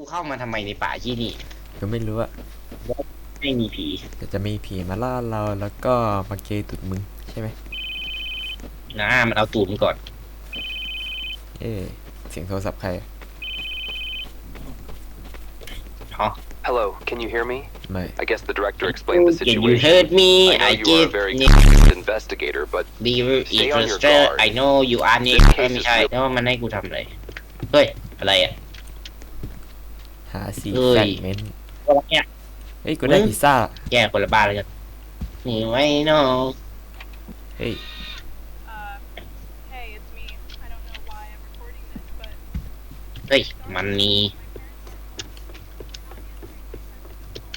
กูเข้ามาทำไมในป่าที่นี่ก็ไม่รู้อะไม่มีผีแต่จะมีผีมาล่าเราแล้วก็มาเกยตุดมึงใช่ไหมนะมันเอาตูดมันก่อนเอ๊ะเสียงโทรศัพท์ใครอะอ๋อ Hello, can you hear me? ไม่ I guess the director explained the Can you situation. heard me I know I you are give a very Nick competent investigator, but the Stay on your interested guard. I know you are Nick This case ไม่ is ใช่ real. แล้วมันให้กูทำอะไร เฮ้ย อะไรอะ หาซีเอ้ย แฟกเมนต์อะไรเนี่ย เฮ้ยกูได้อืมพิซซ่า แย่คนละบ้านเลยกันนี่ไว้น้อง เฮ้ย Uh, hey, it's me. I don't know why I'm recording this, but เฮ้ย มันมี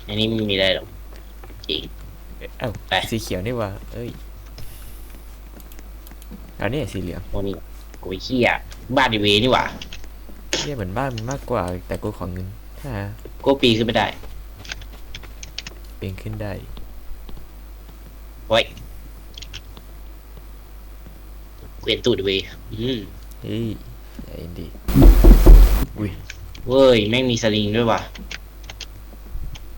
อันนี้ไม่มีอะไรหรอกจริง เอ้าไป สีเขียวนี่หว่าเอ้ยอันนี้สีเหลืองโมนี่กูไปเขี้ยบ้านดีเวนี่หว่าเรียเหมือนบ้านมันมากกว่า แต่กูขอเงิน ถ้ากูปีนขึ้นไม่ได้เป็นขึ้นได้เฮ้ยเกวียนตูดดีเวอืมเฮ้ยใจเย็นดีอุ้ยเว้ยแม่งมีสลิงด้วยว่ะ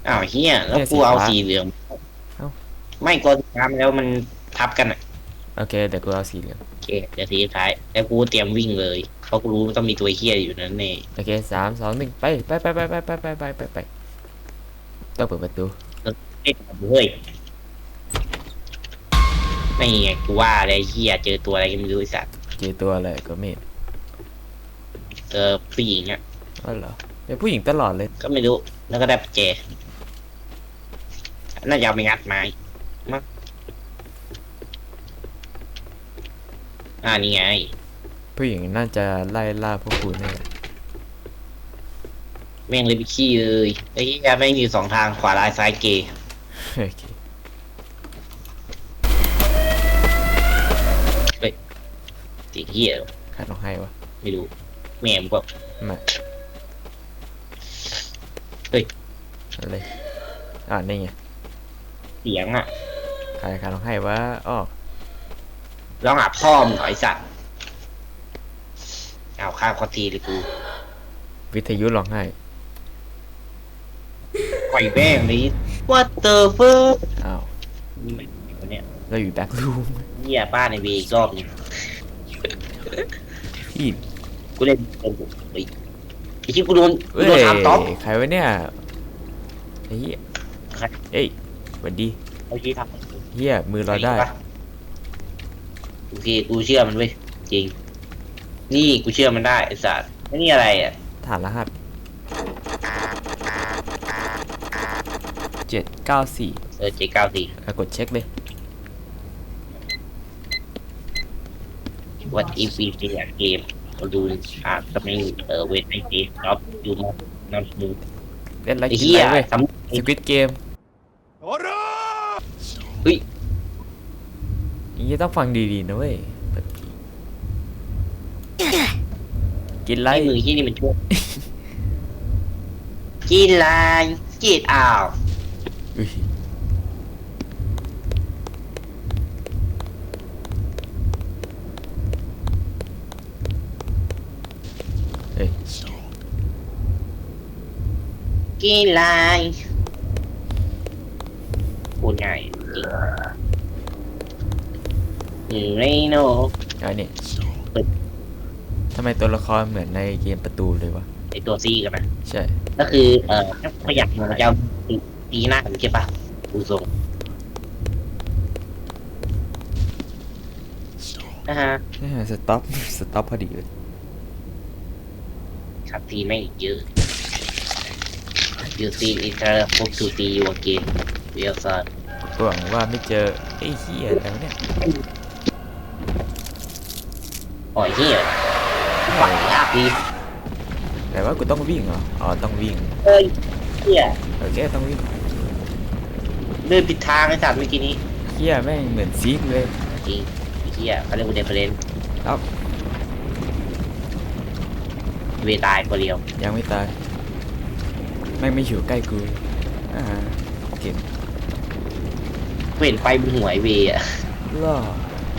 อ้าวเฮียแล้วเนี่ยกูเอาสีสีฟ้าเหลืองเอ้าไม่กลัวสีน้ำแล้วมันทับกันอะ โอเคเดี๋ยวกูเอาสีเหลืองโอเคเดี๋ยวทีสุดท้ายแล้วกูเตรียมวิ่งเลยเพราะกูรู้มันต้องมีตัวเฮียอยู่นั่นเองโอเคสามสองหนึ่งไปไปไปไปไปไปไปไปไปไปต้องเปิดประตูเฮ้ยเฮ้ยไม่ไงกูว่าอะไรเฮียเจอตัวอะไรก็ไม่รู้ไอ้สัตว์เจอตัวอะไรก็ไม่เห็นเจอผู้หญิงอะอ๋อเหรอเป็นผู้หญิงตลอดเลย ก็ไม่รู้ แล้วก็ได้ปัจเจ น่าจะเอาไปงัดไม้มั้งอ่านี่ไง ผู้หญิงน่าจะไล่ล่าพวกคุณนี่แหละแม่งเลยไปขี้เลยไอ้เหี้ยแม่งอยู่สองทางขวาลายซ้ายเกย์โอเคสีเหี้ยขาดน้องให้วะไม่รู้แม่งก็ไม่เฮ้ยอะไรอ่านี่ไงเสียงอะใครขาดน้องให้วะอ้อร้องหาพ่อมึงเหรอไอ้สัตว์ เอาข้าวคอทีเลยกูวิทยุร้องไห้ปล่อยแม่งเลย What the fuck อ้าวไม่คนเนี้ยเราอยู่แบ็ครูมเหี้ยบ้านในเวอีกรอบหนึงพี่กูเล่นเป็นกูเฮ้ยไอ้ที่กูโดนกูเอ้ยโดนทำต๊อป ใครวะเนี่ยไอ้เหี้ยใคร เอ้ยสวัสดีเอาที่ทำเหี้ยมือเราได้โอเคกูเชื่อมันเว้ยจริง นี่กูเชื่อมันได้ไอ้สัตว์แล้วนี่อะไรอะฐานรหัสเจ็ดเก้าสี่เออเจเก้าสี่กดเช็คเลย What if we play a game or do uh, something uh, when I say stop you must not move เล่นอะไรไอ้กินเหี้ยอะไรเว้ยสำสควิตเกมเฮ้ยนี่ต้องฟังดีๆนะเว้ยเปิดผี กินไรไอ้มือที่นี่มันช่วยกินลายกินอ้าวอุ้ยเอ้ยกินลายพูดง่ายจริงอืมไม่โนอันนี้ ทำไมตัวละครเหมือนในเกมประตูเลยวะ ไอตัวซีกันนะใช่ ก็คือ เอ่อถ้าขยับมันจะตีตีหน้ากันใช่ปะดูทรงนะฮะสต็อป สต็อปพอดีเลยขับทีไม่งเยอะ You see it hope to see you again real son หวังว่าไม่เจอไอ้เหี้ยอะไรวะเนี่ย อ๋อยเหี้ยฝังยาก ดีแต่ว่ากูต้องวิ่งเหรอ อ๋อ ต้องวิ่งเฮ้ยเหี้ยโอเค ต้องวิ่งเดินผิดทางไอ้สัตว์เมื่อกี้นี้เหี้ยแม่งเหมือนซีกเลยจริงไอ้เหี้ยเขาเรียกว่าเดฟเฟรนครับเวตายคนเดียวยังไม่ตาย แม่งไม่อยู่ใกล้กูอ่าเก่งเห็นไฟบนหัวไอเวอะล่อ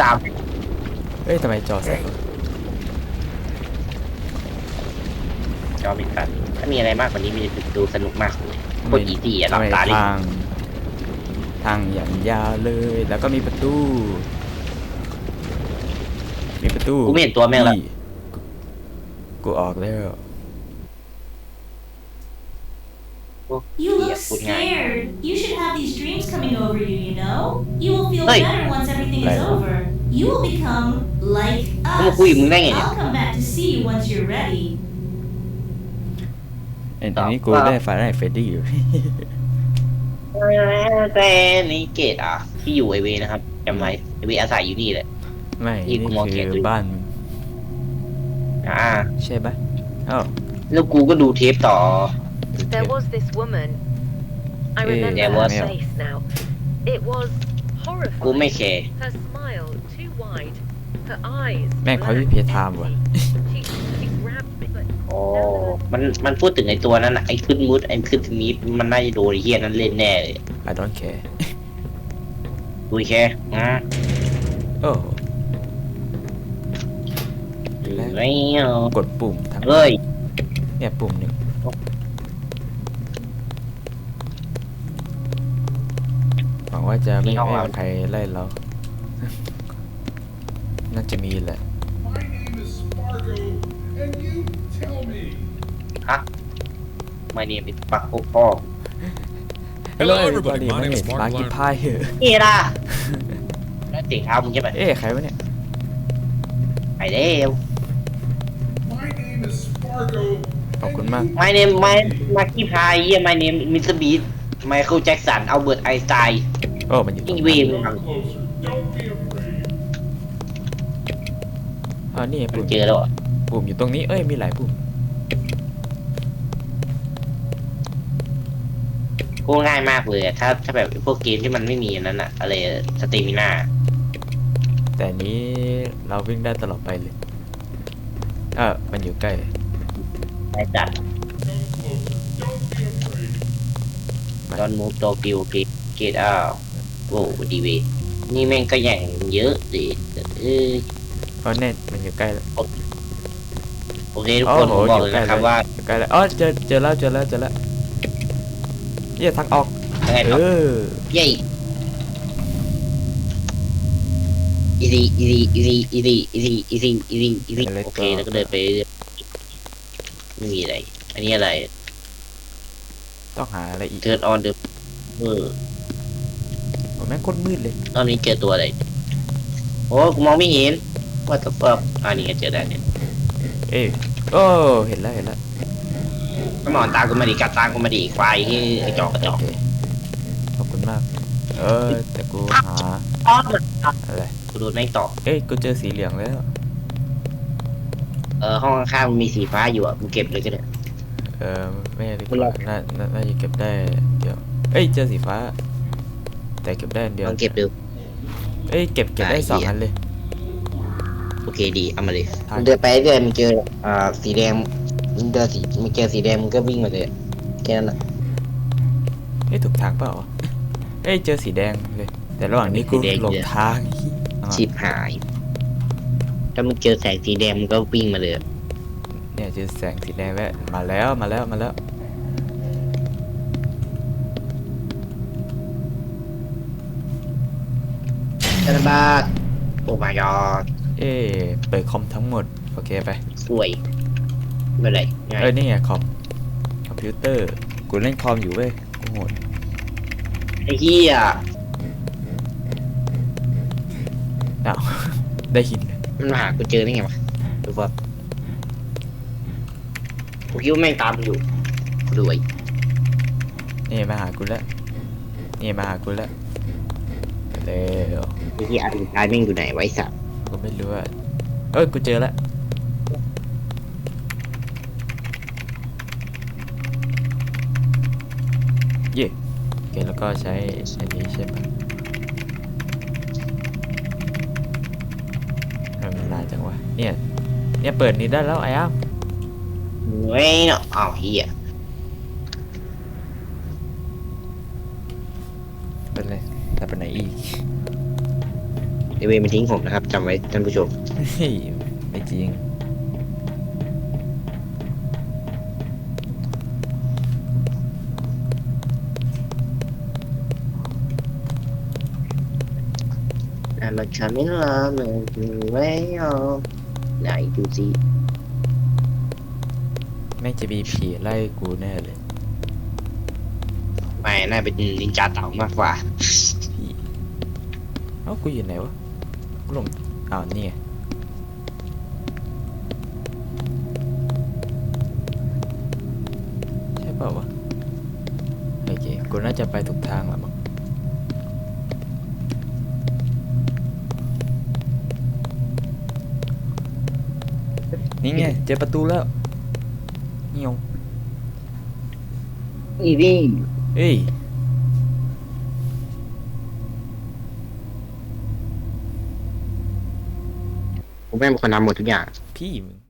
ตาม เอ้ยทำไมจอแสงวะ จอเป็นกันไฟถ้ามีอะไรมากกว่านี้มันจะดูสนุกมากเลยโคตรอีซี่อะหทำลับไมตาดิทางทางอย่างยาวเลย แล้วก็มีประตู มีประตูกูไม่เห็นตัวแม่งแล้วนี่กูกูออกแล้ว You look Yeah, good night. scared. You should have these dreams coming over you, you know? You will feel Hey. better once everything is Right. over. You will become like กูมา us. คุยกับมึงได้ไงเนี่ย I'll come back to see you once you're ready. เอ็นอันนี้กูครับได้ฟาได้เฟรดดี้อยู่แต่นี่เกตอะ ที่อยู่ไอเวนะครับจำไว้ไอเวอาศัยอยู่นี่แหละ ไม่นี่นี่กูมองคืเห็นอด้วยบ้านมึงอ่า ใช่ปะอ้าวแล้วกูก็ดูเทปต่อ There was this woman. I Eh, remember there her was. face now. It was กูไม่ horrifying. แคร์ Her smile too wide. Her eyes. แม่งเขา black, พี่เพียทามว่ะ me, but โอ้มัน มันพูดถึงไอตัวนั้นนะไอขึ้นมุดไอขึ้นทีนี้ มันน่าจะโดนไอ้เฮียนั้นเล่นแน่เลย I don't care ดูแค่นะโอ้ไม่เอากดปุ่มทั้งเฮ้ยเนี่ยปุ่มหนึ่งหวังว่าจะไม่มีห้องไม่เรามีใครไล่เรา น่าจะมีแหละ My name is Spargo, and you tell me. ไม่เนี่ยเป็นปักโอ้พ่อ Hello, everybody. My name is Mark มากิ Lyon. พายเหอะเฮ้ล่ะแล้วเสียงเท้ามึงใช่ไหมเอ๊ะใครวะเนี่ย ไปเร็ว My name is Spargo. ขอบคุณมาก My name my มากี้พายเยี่ย My name Mr. Beast ไมเคิลแจ็คสันอัลเบิร์ตไอน์สไตน์โอ้มันอยู่ตรงอีนั้นวี Come closer. Don't be afraid. อ๋อนี่ไงมัปุ่นมเจอแล้วอะปุ่มอยู่ตรงนี้ เอ้ย มีหลายปุ่ม กูง่ายมากเลยอะถ้าถ้าแบบพวกเกมที่มันไม่มีอันนั้นอะอะไรสเตมิน่าแต่อันนี้เราวิ่งได้ตลอดไปเลยเออมันอยู่ใกล้ ได้จัด Come closer. Don't be afraid. ตอนมูฟโตกิวเกเกตอ้าวโอ้ดีเวนี่แม่งก็อย่างเยอะดิเออเพราะเน็ตมันอยู่ใกล้แล้วโอเคทุกคนผมบอกเลยนะครับว่า อยู่ใกล้แล้วอ๋อเจอเจอแล้วเจอแล้วเจอแล้ว เยี่ยทางออก ยังไงเอต่ออ เย้อีซีอีซีอีซีอีซีอีซีอีซีอีซีอีซีโอเคแล้วก็เดินไปเรื่อยไม่มีอะไร อันนี้อะไร ต้องหาอะไรอีก Turn on the เออโอ้แม่งโคตรมืดเลย รอบนี้เจอตัวอะไรโอ้กูมองไม่เห็น What the fuck อ่านี่ไงเจอได้เนี่ยเอ้ยโอ้เห็นแล้วเห็นแล้ว ก็มองตามกูมาดิกัดตามกูมาดิควายที่ไอ้จอกกระจอกโอเคขอบคุณมาก เออแต่กูหาอะไร กูโดนแม่งตอกเอ้ยกูเจอสีเหลืองแล้ว เออห้องข้างๆมันมีสีฟ้าอยู่อะมึงเก็บเลยก็ได้ เออไม่ดีกมันรอว่าน่าน่าน่าจะเก็บได้เดี๋ยว เอ้ยเจอสีฟ้า แต่เก็บได้อันเดียวลองเก็บดู เอ้ยเก็บเก็บได้อะสองเหี้ยอันเลย โอเคดีเอามาเลยใช่มึงเดินไปเรื่อยมึงเจออ่าสีแดง มึงเดินสีมึงเจอสีแดงมึงก็วิ่งมาเลยแค่นั้นแหละเอ้ยถูกทางเปล่าเอ้ยเจอสีแดงเลย แต่ระหว่างนี้กูสีแดงหลงเยอะทางอะชิบหาย ถ้ามึงเจอแสงสีแดงมึงก็วิ่งมาเลยเนี่ยเจอแสงสีแดงแล้วมาแล้วมาแล้วมาแล้ว ธนบัตรโอ้ my god เอ้ยเปิดคอมทั้งหมด โอเคไป สวย ไม่เป็นไรง่ายเอ้ยนี่ไงคอมคอมพิวเตอร์กูเล่นคอมอยู่เว้ยกูโหดไอ้เหี้ยอ้าว ได้ยินเลยมันมาหากูเจอได้ไงวะดูว่ากูคิดว่าแม่งตามมึงอยู่กูรวยนี่มาหากูแล้วนี่มาหากูแล้วเร็วไอ้เหี้ยอันสุดท้ายแม่งอยู่ไหนไวะไอ้สัตว์กูไม่รู้อะเอ้ยกูเจอแล้ว เย่โอเคแล้ว ก็ใช้อันนี้ใช่ปะทำไมมันนานจังวะ เนี่ย เนี่ยเปิดนี้ได้แล้วไอ้อ้ามเว้ยเนาะอ้าวเหี้ยเป็นไรแต่เป็นไหนอีกไอเวย์มันทิ้งผมนะครับจำไว้ท่านผู้ชมเฮ้ยไม่จริง I'm a coming along the way on ไหนดูสิแม่งจะมีผีไล่กูแน่เลยไม่น่าเป็นนินจาเต่ามากกว่าผีเอ้ากูอยู่ไหนวะกูหลงอ้าวนี่ไงใช่เปล่าวะโอเคกูน่าจะไปถูกทางแล้วมั้ง นี่ไงเจอประตูแล้วเงียวอีนี่เอ้ยผมแม่งเป็นคนนำหมดทุกอย่าง พี่มึง